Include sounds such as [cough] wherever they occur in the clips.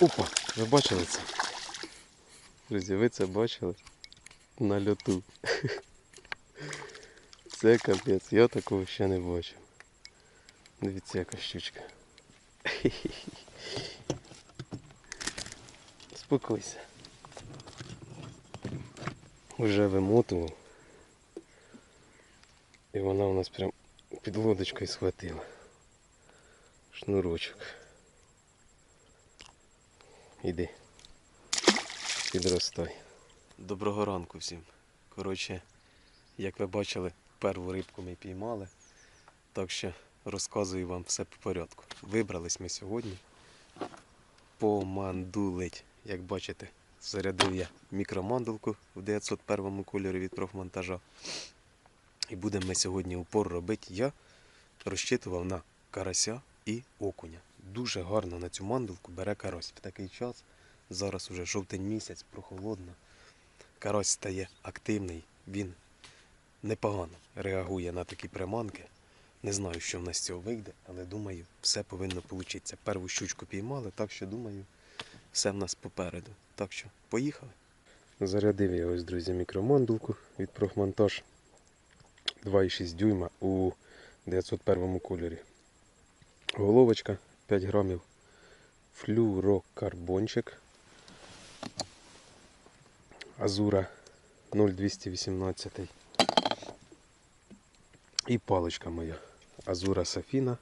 Опа, ви бачили це? Друзі, ви це бачили? На льоту. [laughs] Це капець, я такого ще не бачив. Дивіться, яка щучка. [laughs] Спокойся. Вже вимотував. І вона у нас прям під лодочкою схватила. Шнурочок. Іди. Підростай. Доброго ранку всім. Коротше, як ви бачили, перву рибку ми піймали. Так що розказую вам все по порядку. Вибрались ми сьогодні помандулить. Як бачите, зарядив я мікромандулку в 901 кольорі від профмонтажа. І будемо ми сьогодні упор робити. Я розчитував на карася і окуня. Дуже гарно на цю мандулку бере карась. В такий час, зараз уже жовтень місяць, прохолодно. Карась стає активний, він непогано реагує на такі приманки. Не знаю, що в нас з цього вийде, але думаю, все повинно вийти. Перву щучку піймали, так що думаю, все в нас попереду. Так що, поїхали. Зарядив я ось, друзі, мікромандулку від профмонтаж 2,6 дюйма у 901 кольорі. Головочка 5 грамів, флюрокарбончик, Азура 0218 і паличка моя. Азура Сафіна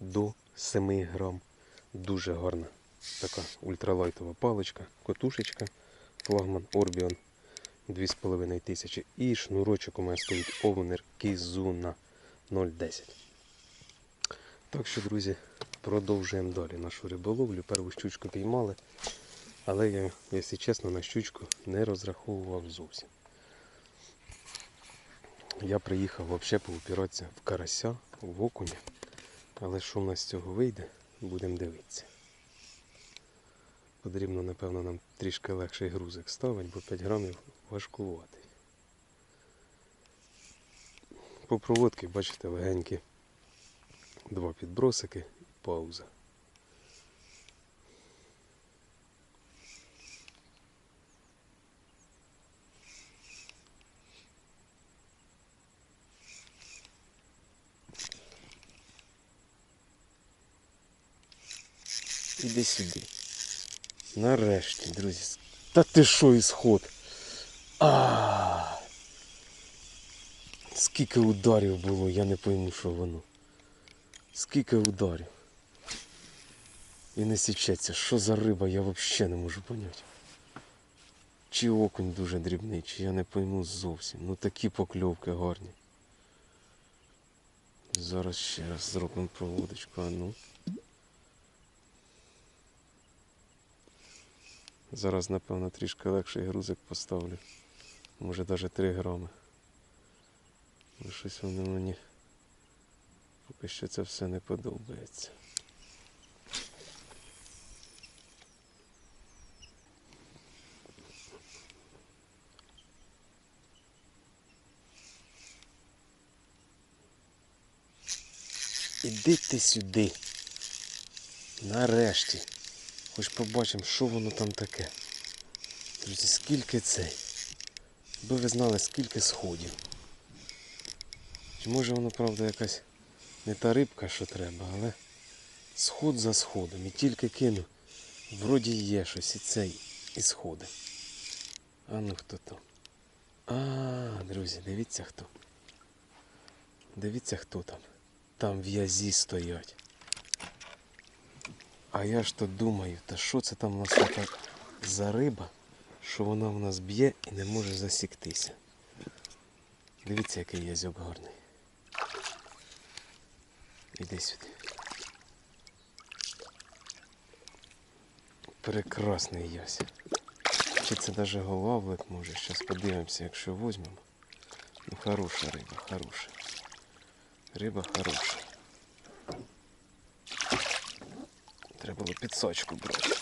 до 7 грам. Дуже гарна така ультралайтова паличка, котушечка, флагман Orbion 2500 і шнурочок у мене стоїть Овнер Кізуна 010. Так що, друзі, продовжуємо далі нашу риболовлю. Перву щучку піймали, але я, якщо чесно, на щучку не розраховував зовсім. Я приїхав взагалі поупиратися в карася, в окуня. Але що в нас з цього вийде, будемо дивитися. Потрібно, напевно, нам трішки легший грузик ставити, бо 5 грамів важкуватий. По проводці, бачите, легенькі два підбросики, пауза. Іди сюди. Нарешті, друзі. Та ти що ісход? А. Скільки ударів було, я не пойму, що воно. Скільки ударів. І не січеться. Що за риба, я взагалі не можу поняти. Чи окунь дуже дрібний, чи я не пойму зовсім. Ну такі покльовки гарні. Зараз ще раз зробимо проводочку, а ну. Зараз, напевно, трішки легший грузик поставлю. Може навіть 3 грами. Ну, щось воно мені поки що це все не подобається. Іди ти сюди. Нарешті. Хоч побачимо, що воно там таке. Друзі, скільки цей. Би ви знали, скільки сходів. Чи може воно, правда, якась не та рибка, що треба, але сход за сходом. І тільки кину. Вроді є щось і цей, і сходи. А ну хто там? А, друзі, дивіться хто. Дивіться хто там. Там в'язі стоять. А я ж то думаю, та що це там у нас така за риба, що вона в нас б'є і не може засіктися. Дивіться, який язьок гарний. Іди сюди. Прекрасний ясь. Чи це навіть голавлик може? Зараз подивимося, якщо візьмемо. Ну хороша риба, хороша. Риба хороша. Треба було підсочку брати.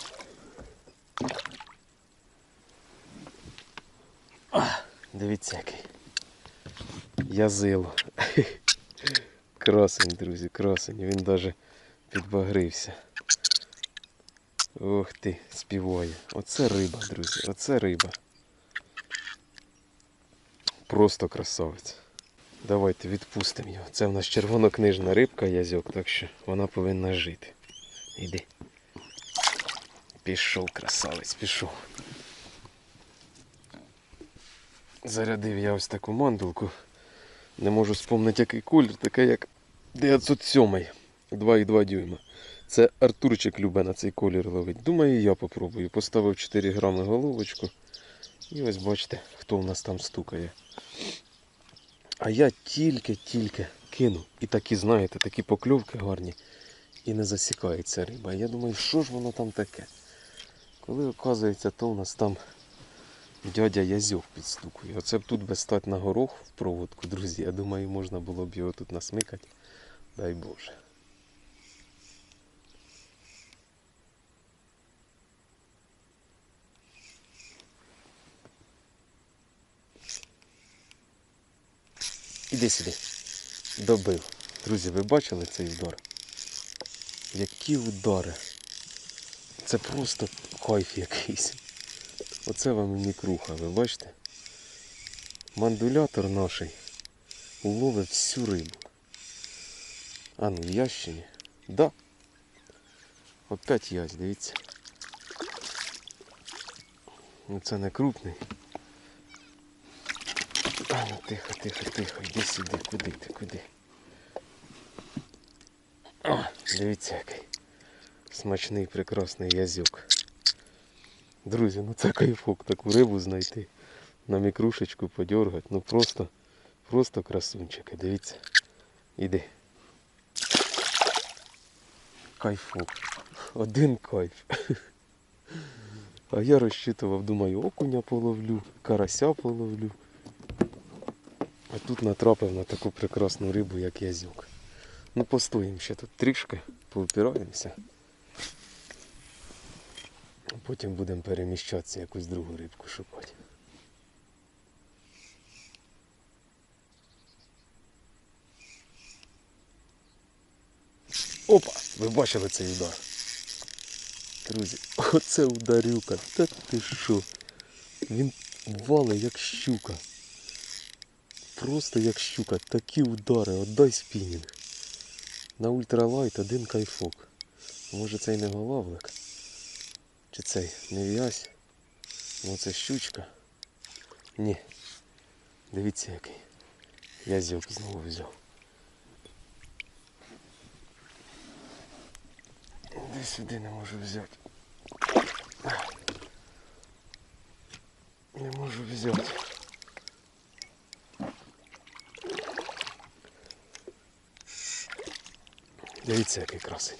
Дивіться який. Язило. [laughs] Красень, друзі, красень. Він навіть підбагрився. Ох ти, співає. Оце риба, друзі, оце риба. Просто красавець. Давайте відпустимо його. Це в нас червонокнижна рибка язьок, так що вона повинна жити. Іди. Пішов, красавець, пішов. Зарядив я ось таку мандулку. Не можу спомнити, який колір, таке як 907 2,2 дюйма. Це Артурчик любе на цей колір ловить. Думаю, я попробую. Поставив 4 грами головочку. І ось бачите, хто в нас там стукає. А я тільки-тільки кину. І такі, знаєте, такі покльовки гарні. І не засікається риба. Я думаю, що ж воно там таке? Коли оказується, то у нас там дядя Язьок підстукує. Оце б тут би стати на горох в проводку, друзі. Я думаю, можна було б його тут насмикати. Дай Боже. Іди сюди. Добив. Друзі, ви бачили цей удар? Які удари. Це просто кайф якийсь. Оце вам і мікруха, ви бачите? Мандулятор наш ловить всю рибу. А ну, в ящині? Да. Опять ясь, дивіться. Ну це не крупний. А ну тихо, тихо, тихо, йди сюди, куди ти, куди? О, дивіться який. Смачний, прекрасний язюк. Друзі, ну це кайфок таку рибу знайти. На мікрушечку подергати. Ну просто, просто красунчики. Дивіться. Іди. Кайфок. Один кайф. А я розчитував, думаю, окуня половлю, карася половлю. А тут натрапив на таку прекрасну рибу, як язюк. Ну постоїмо ще тут трішки, поупираємося. Потім будемо переміщатися якусь другу рибку шукати. Опа! Ви бачили цей удар? Друзі, оце ударюка. Та ти що? Він валить як щука. Просто як щука. Такі удари, отдай спінінг. На ультралайт один кайфок. Може цей не голавлик? Чи цей не в'язь? Ну це щучка. Ні. Дивіться який. Язьок знову взяв. Де сюди не можу взяти. Не можу взяти. Дивіться, який красень.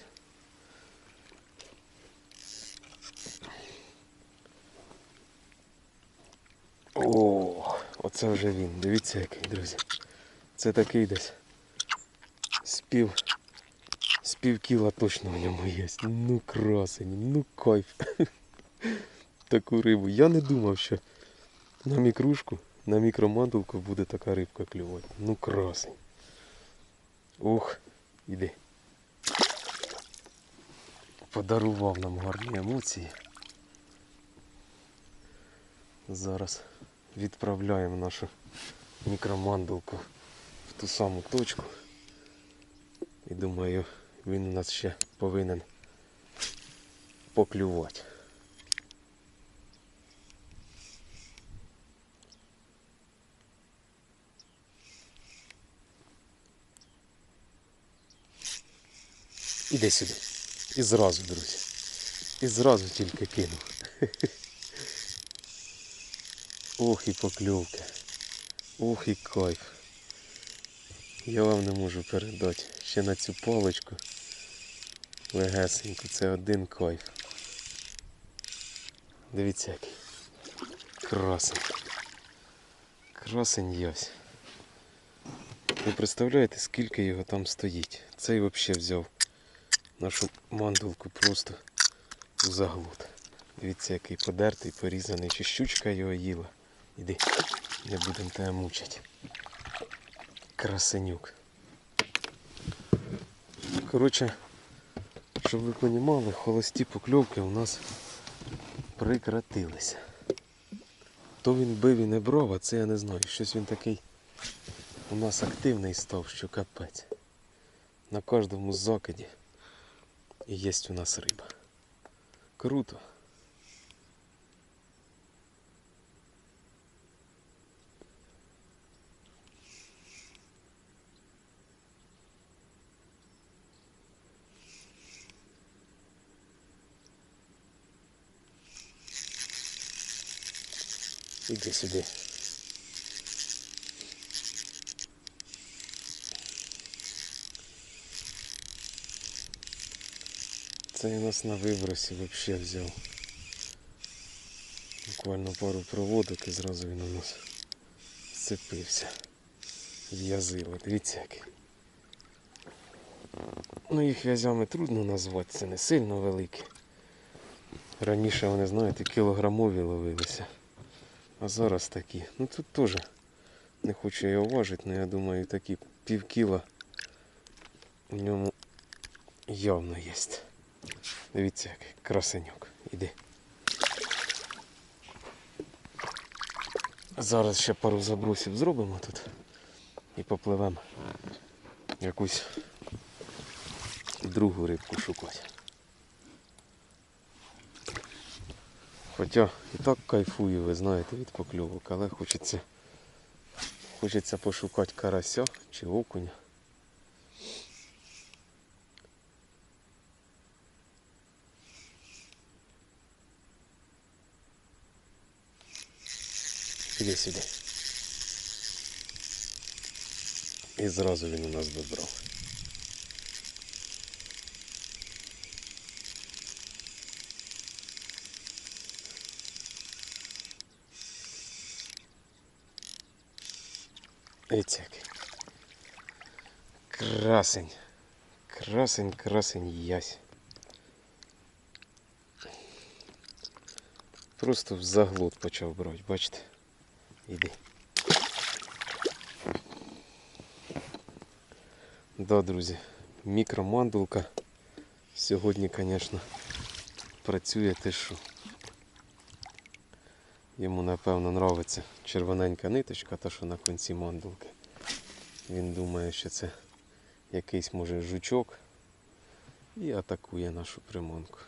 О, оце вже він. Дивіться який, друзі. Це такий десь з пів, кіла точно в ньому є. Ну красень, ну кайф. [laughs] Таку рибу. Я не думав, що на мікрушку, на мікромандулку буде така рибка клювати. Ну красень. Ух, іди. Подарував нам гарні емоції. Зараз відправляємо нашу мікромандулку в ту саму точку. І думаю, він у нас ще повинен поклювати. Іди сюди. І зразу, друзі. І зразу тільки кинув. [laughs] Ох і покльовка. Ох і кайф. Я вам не можу передати. Ще на цю паличку. Легесенько, це один кайф. Дивіться який. Красень. Красень ясь. Ви представляєте, скільки його там стоїть? Цей взагалі взяв нашу мандулку просто в заглот. Дивіться, який подертий, порізаний, чи щучка його їла. Іди, не будемо тебе мучити. Красенюк. Коротше, щоб ви розуміли, холості покльовки у нас прекратилися. То він бив і не брав, а це я не знаю. Щось він такий у нас активний став, що капець. На кожному закиді є у нас риба. Круто. Іди сюди. Це я нас на вибросі взагалі взяв. Буквально пару проводок і зразу він у нас сцепився. В'язило. Дивіться який. Ну їх в'язями трудно назвати, це не сильно великі. Раніше вони, знаєте, кілограмові ловилися. А зараз такі. Ну тут теж не хочу його важити, але я думаю такі пів кіла в ньому явно є. Дивіться, який красенюк. Іди. Зараз ще пару забросів зробимо тут і попливемо якусь другу рибку шукати. Хоча і так кайфую, ви знаєте, від покльовок, але хочеться, хочеться пошукати карася чи окуня. Іди сюди. І зразу він у нас вибрав. Дивіться який. Красень. Красень, красень ясь. Просто в заглот почав брати, бачите? Іди. Да, друзі, мікромандулка сьогодні, звісно, працює те, що йому напевно нравиться червоненька ниточка, та що на кінці мандулки. Він думає, що це якийсь може жучок і атакує нашу приманку.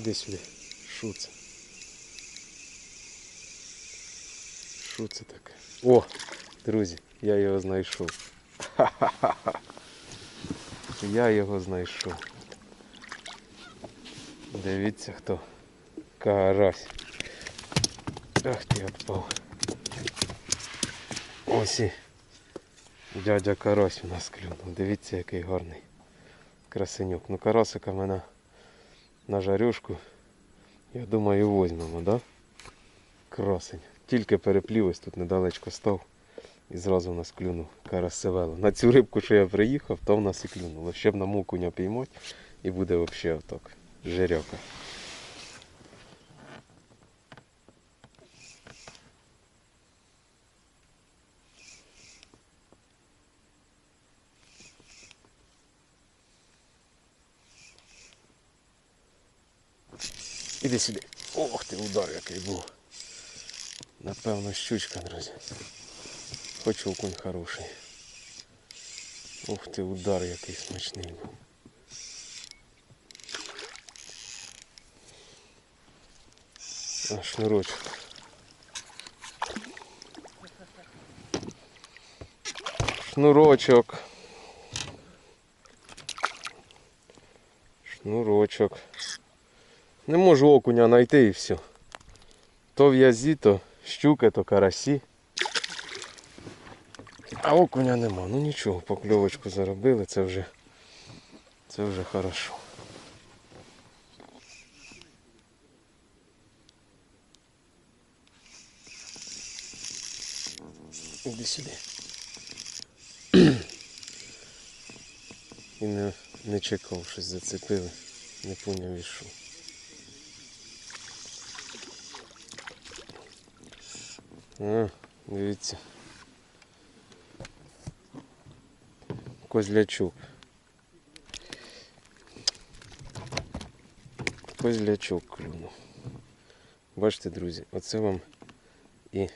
Іди сюди. Що це? Що таке? О, друзі, я його знайшов. Ха-ха-ха. [laughs] Я його знайшов. Дивіться хто. Карась. Ах ти відпав. Ось і дядя Карась у нас клюнув. Дивіться який гарний. Красенюк. Ну карасика мене на жарюшку. Я думаю, возьмемо, да? Красень. Тільки переплів ось тут недалечко став і зразу в нас клюнув карасевело. На цю рибку, що я приїхав, то в нас і клюнуло. Ще б на мукуня піймати і буде взагалі отак. Жиряка. Іди сюди. Ох ти, удар який був. Напевно, щучка, друзі. Хоч окунь хороший. Ух ти, удар який смачний був. А, шнурочок. Шнурочок. Шнурочок. Не можу окуня знайти і все. То в'язі, то щуки, то карасі. А окуня нема. Ну нічого, покльовочку заробили, це вже це вже хорошо. Іди сюди. і не, не чекав, щось зацепили. Не поняв і. А, дивіться. Козлячок. Козлячок клюнув. Бачите, друзі, оце вам і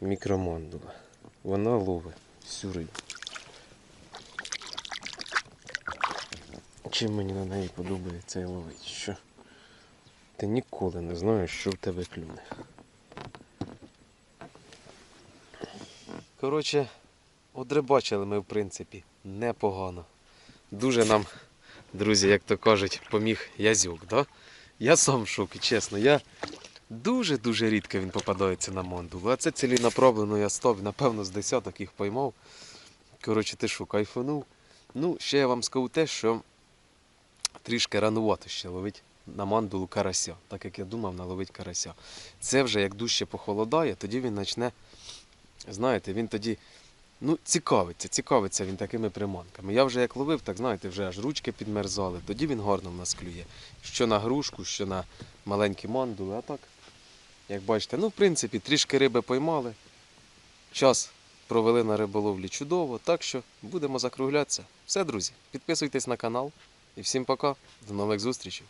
мікромандула. Вона ловить всю рибу. Чим мені на неї подобається і ловить? Що ти ніколи не знаєш, що в тебе клюне. Коротше, одрибачили ми, в принципі, непогано. Дуже нам, друзі, як то кажуть, поміг язюк, да? Я сам в шокі, чесно. Я дуже-дуже рідко він попадається на мондулу. А це цілінаправленно я став, напевно, з десяток їх поймав. Коротше, ти що, кайфанув. Ну, ще я вам скажу те, що трішки ранувато ще ловить на мандулу карася, так як я думав, наловить карася. Це вже як дужче похолодає, тоді він почне, знаєте, він тоді ну, цікавиться, цікавиться він такими приманками. Я вже як ловив, так знаєте, вже аж ручки підмерзали, тоді він гарно в нас клює. Що на грушку, що на маленькі мандули, а так, як бачите, ну, в принципі, трішки риби поймали. Час провели на риболовлі чудово, так що будемо закруглятися. Все, друзі, підписуйтесь на канал і всім пока. До нових зустрічей.